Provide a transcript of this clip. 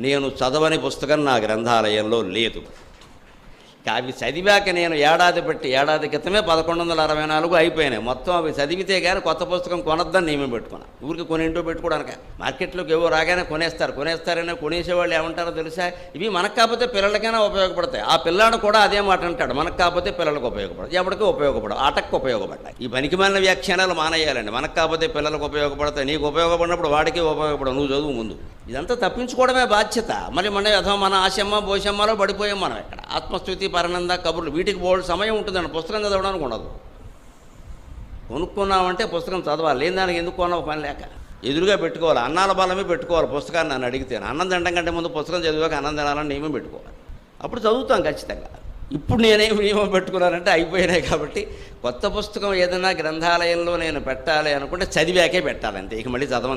నేను చదవని పుస్తకం నా గ్రంథాలయంలో లేదు. అవి చదివాక నేను ఏడాది బట్టి ఏడాది క్రితమే పదకొండు వందల అరవై నాలుగు అయిపోయినాయి. మొత్తం అవి చదివితే కానీ కొత్త పుస్తకం కొనొద్దని నియమం పెట్టుకున్నా ఊరికి కొని ఇంటో పెట్టుకోవడానికి. మార్కెట్లోకి ఏవో రాగానే కొనేస్తారు. కొనేస్తారనే కొనేసేవాళ్ళు ఏమంటారో తెలుసా? ఇవి మనకు కాకపోతే పిల్లలకైనా ఉపయోగపడతాయి. ఆ పిల్లాడు కూడా అదే మాట అంటాడు. మనకు కాకపోతే పిల్లలకు ఉపయోగపడదు. ఎవరికి ఉపయోగపడదు. ఆటకు ఉపయోగపడ్డాయి ఈ పనికిమాలిన వ్యాఖ్యానాలు మానేయాలండి. మనకు కాకపోతే పిల్లలకు ఉపయోగపడతాయి. నీకు ఉపయోగపడినప్పుడు వాడికి ఉపయోగపడవు. నువ్వు చదువు ముందు. ఇదంతా తప్పించుకోవడమే బాధ్యత. మరి మన యథో మన ఆశమ్మ భోషమ్మలో పడిపోయాం మనం ఎక్కడ ఆత్మస్థుతి పరనంద కబుర్లు. వీటికి బోల్డ్ సమయం ఉంటుందండి. పుస్తకం చదవడానికి ఉండదు. కొనుక్కున్నామంటే పుస్తకం చదవాలి. లేని దానికి ఎందుకు కొన్నావు పని లేక? ఎదురుగా పెట్టుకోవాలి. అన్నాల బలమే పెట్టుకోవాలి పుస్తకాన్ని నన్ను అడిగితే. అన్నం తినడం కంటే ముందు పుస్తకం చదివాక అన్నం తినాలని నియమం పెట్టుకోవాలి. అప్పుడు చదువుతాం ఖచ్చితంగా. ఇప్పుడు నేనేం నియమం పెట్టుకున్నానంటే అయిపోయినాయి కాబట్టి కొత్త పుస్తకం ఏదైనా గ్రంథాలయంలో నేను పెట్టాలి అనుకుంటే చదివాకే పెట్టాలంతే ఇక మళ్ళీ చదవ